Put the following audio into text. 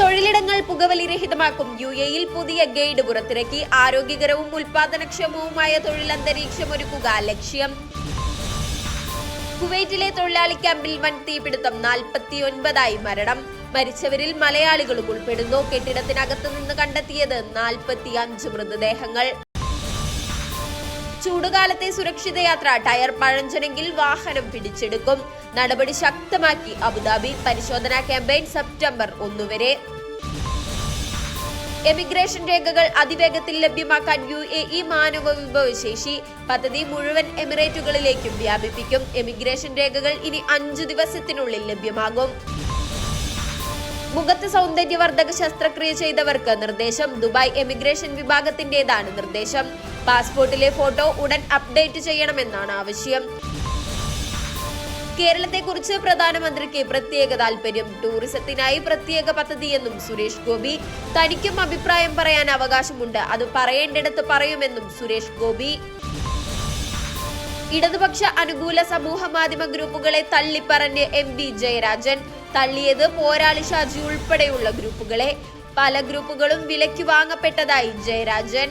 തൊഴിലിടങ്ങൾ പുകവലിരഹിതമാക്കും U എയിൽ പുതിയ guide പുറത്തിറക്കി. ആരോഗ്യകരവും ഉൽപാദനക്ഷമവുമായ തൊഴിലന്തരീക്ഷം ഒരുക്കുക ലക്ഷ്യം. കുവൈറ്റിലെ തൊഴിലാളി ക്യാമ്പിൽ വൻ തീപിടുത്തം. നാൽപ്പത്തിയൊൻപതായി മരണം. മരിച്ചവരിൽ മലയാളികളും ഉൾപ്പെടുന്നു. കെട്ടിടത്തിനകത്ത് നിന്ന് കണ്ടെത്തിയത് നാൽപ്പത്തി അഞ്ച് മൃതദേഹങ്ങൾ. ചൂടുകാലത്തെ സുരക്ഷിത യാത്ര ടയർ പഴഞ്ചനെങ്കിൽ വാഹനം പിടിച്ചെടുക്കും. നടപടി ശക്തമാക്കി അബുദാബി. പരിശോധനാ ക്യാമ്പയിൻ സെപ്റ്റംബർ ഒന്നു വരെ. എമിഗ്രേഷൻ രേഖകൾ അതിവേഗത്തിൽ ലഭ്യമാക്കാൻ യു എ ഇ മാനവ വിഭവശേഷി പദ്ധതി മുഴുവൻ എമിറേറ്റുകളിലേക്കും വ്യാപിപ്പിക്കും. എമിഗ്രേഷൻ രേഖകൾ ഇനി അഞ്ചു ദിവസത്തിനുള്ളിൽ ലഭ്യമാകും. മുഖത്ത് സൗന്ദര്യവർദ്ധക ശസ്ത്രക്രിയ ചെയ്തവർക്ക് നിർദ്ദേശം. ദുബായ് എമിഗ്രേഷൻ വിഭാഗത്തിന്റേതാണ് നിർദ്ദേശം. പാസ്പോർട്ടിലെ ഫോട്ടോ ഉടൻ അപ്ഡേറ്റ് ചെയ്യണമെന്നാണ് ആവശ്യം. കേരളത്തെക്കുറിച്ച് പ്രധാനമന്ത്രിക്ക് പ്രത്യേക താൽപര്യം. ടൂറിസത്തിനായി പ്രത്യേക പദ്ധതിയെന്നും സുരേഷ് ഗോപി. തനിക്കും അഭിപ്രായം പറയാൻ അവകാശമുണ്ട്. അത് പറയേണ്ടിടത്ത് പറയുമെന്നും സുരേഷ് ഗോപി. ഇടതുപക്ഷ അനുകൂല സമൂഹ മാധ്യമ ഗ്രൂപ്പുകളെ തള്ളിപ്പറഞ്ഞ് എം ജയരാജൻ. തള്ളിയത് പോരാളി ഷാജി ഉൾപ്പെടെയുള്ള ഗ്രൂപ്പുകളെ. പല ഗ്രൂപ്പുകളും വിലയ്ക്ക് വാങ്ങപ്പെട്ടതായി ജയരാജൻ.